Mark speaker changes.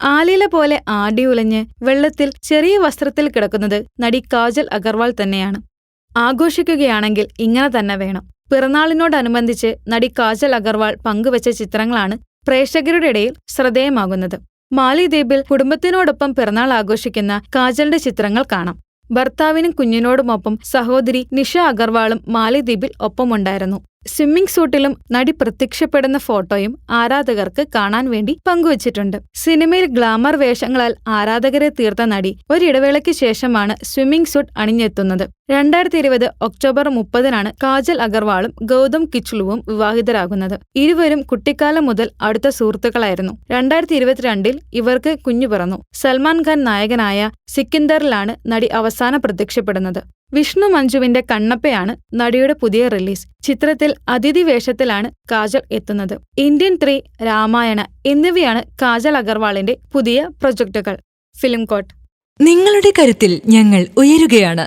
Speaker 1: ആലില പോലെ ആടി ഉലഞ്ഞ് വെള്ളത്തിൽ ചെറിയ വസ്ത്രത്തിൽ കിടക്കുന്നത് നടി കാജൽ അഗർവാൾ തന്നെയാണ്. ആഘോഷിക്കുകയാണെങ്കിൽ ഇങ്ങനെ തന്നെ വേണം. പിറന്നാളിനോടനുബന്ധിച്ച് നടി കാജൽ അഗർവാൾ പങ്കുവച്ച ചിത്രങ്ങളാണ് പ്രേക്ഷകരുടെ ഇടയിൽ ശ്രദ്ധേയമാകുന്നത്. മാലിദ്വീപിൽ കുടുംബത്തിനോടൊപ്പം പിറന്നാൾ ആഘോഷിക്കുന്ന കാജലിന്റെ ചിത്രങ്ങൾ കാണാം. ഭർത്താവിനും കുഞ്ഞിനോടുമൊപ്പം സഹോദരി നിഷ അഗർവാളും മാലിദ്വീപിൽ ഒപ്പമുണ്ടായിരുന്നു. സ്വിമ്മിംഗ് സൂട്ടിലും നടി പ്രത്യക്ഷപ്പെടുന്ന ഫോട്ടോയും ആരാധകർക്ക് കാണാൻ വേണ്ടി പങ്കുവച്ചിട്ടുണ്ട്. സിനിമയിൽ ഗ്ലാമർ വേഷങ്ങളാൽ ആരാധകരെ തീർത്ത നടി ഒരിടവേളയ്ക്ക് ശേഷമാണ് സ്വിമ്മിംഗ് സൂട്ട് അണിഞ്ഞെത്തുന്നത്. രണ്ടായിരത്തി ഇരുപത് ഒക്ടോബർ മുപ്പതിനാണ് കാജൽ അഗർവാളും ഗൗതം കിച്ലുവും വിവാഹിതരാകുന്നത്. ഇരുവരും കുട്ടിക്കാലം മുതൽ അടുത്ത സുഹൃത്തുക്കളായിരുന്നു. രണ്ടായിരത്തി ഇരുപത്തിരണ്ടിൽ ഇവർക്ക് കുഞ്ഞു പിറന്നു. സൽമാൻ ഖാൻ നായകനായ സിക്കിന്ദറിലാണ് നടി അവസാനം പ്രത്യക്ഷപ്പെടുന്നത്. വിഷ്ണു മഞ്ജുവിന്റെ കണ്ണപ്പയാണ് നടിയുടെ പുതിയ റിലീസ്. ചിത്രത്തിൽ അതിഥി വേഷത്തിലാണ് കാജൽ എത്തുന്നത്. ഇന്ത്യൻ ത്രീ രാമായണ എന്നിവയാണ് കാജൽ അഗർവാളിന്റെ പുതിയ പ്രൊജക്ടുകൾ. ഫിലിം കോട്ട്.
Speaker 2: നിങ്ങളുടെ കരുത്തിൽ ഞങ്ങൾ ഉയരുകയാണ്.